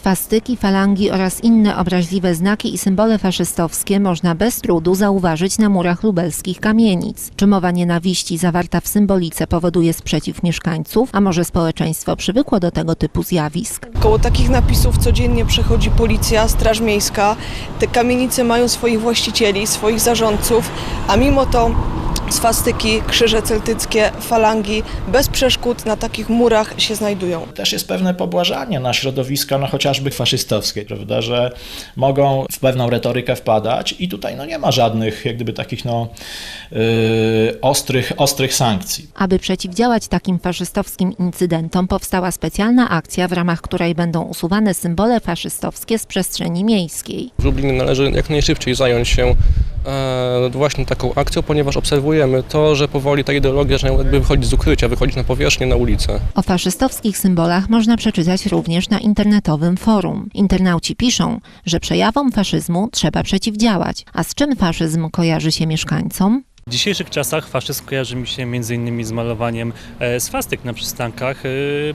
Swastyki, falangi oraz inne obraźliwe znaki i symbole faszystowskie można bez trudu zauważyć na murach lubelskich kamienic. Czy mowa nienawiści zawarta w symbolice powoduje sprzeciw mieszkańców, a może społeczeństwo przywykło do tego typu zjawisk? Koło takich napisów codziennie przechodzi policja, straż miejska. Te kamienice mają swoich właścicieli, swoich zarządców, a mimo to swastyki, krzyże celtyckie, falangi bez przeszkód na takich murach się znajdują. Też jest pewne pobłażanie na środowiska, no chociażby faszystowskie, prawda, że mogą w pewną retorykę wpadać i tutaj no nie ma żadnych jak gdyby takich no yy, ostrych, ostrych sankcji. Aby przeciwdziałać takim faszystowskim incydentom, powstała specjalna akcja, w ramach której będą usuwane symbole faszystowskie z przestrzeni miejskiej. W Lublinie należy jak najszybciej zająć się właśnie taką akcją, ponieważ obserwujemy to, że powoli ta ideologia zaczyna jakby wychodzić z ukrycia, wychodzić na powierzchnię, na ulicę. O faszystowskich symbolach można przeczytać również na internetowym forum. Internauci piszą, że przejawom faszyzmu trzeba przeciwdziałać. A z czym faszyzm kojarzy się mieszkańcom? W dzisiejszych czasach faszyzm kojarzy mi się m.in. z malowaniem e, swastyk na przystankach e,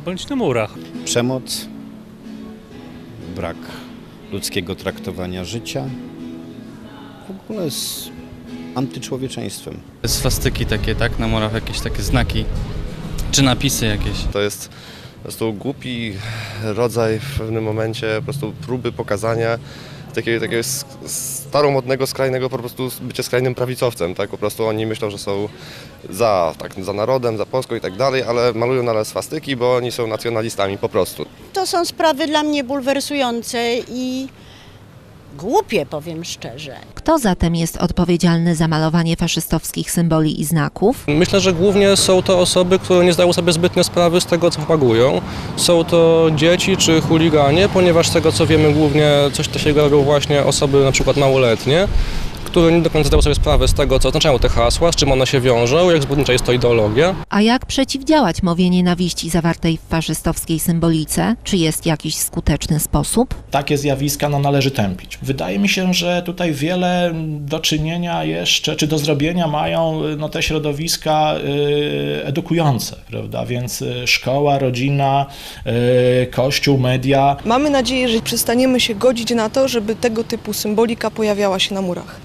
bądź na murach. Przemoc, brak ludzkiego traktowania życia, w ogóle z antyczłowieczeństwem. Swastyki takie, tak? Na murach jakieś takie znaki, czy napisy jakieś. To jest po prostu głupi rodzaj w pewnym momencie po prostu próby pokazania takiego, takiego staromodnego, skrajnego po prostu bycia skrajnym prawicowcem, tak? Po prostu oni myślą, że są za, tak, za narodem, za Polską i tak dalej, ale malują nadal swastyki, bo oni są nacjonalistami po prostu. To są sprawy dla mnie bulwersujące i głupie, powiem szczerze. Kto zatem jest odpowiedzialny za malowanie faszystowskich symboli i znaków? Myślę, że głównie są to osoby, które nie zdają sobie zbytnio sprawy z tego, co propagują. Są to dzieci czy chuliganie, ponieważ z tego co wiemy głównie coś takiego robią właśnie osoby na przykład małoletnie, które nie do końca zdają sobie sprawę z tego, co oznaczają te hasła, z czym one się wiążą, jak zbrodnicza jest to ideologia. A jak przeciwdziałać mowie nienawiści zawartej w faszystowskiej symbolice? Czy jest jakiś skuteczny sposób? Takie zjawiska no, należy tępić. Wydaje mi się, że tutaj wiele do czynienia jeszcze, czy do zrobienia mają no, te środowiska y, edukujące, prawda? Więc y, szkoła, rodzina, y, kościół, media. Mamy nadzieję, że przestaniemy się godzić na to, żeby tego typu symbolika pojawiała się na murach.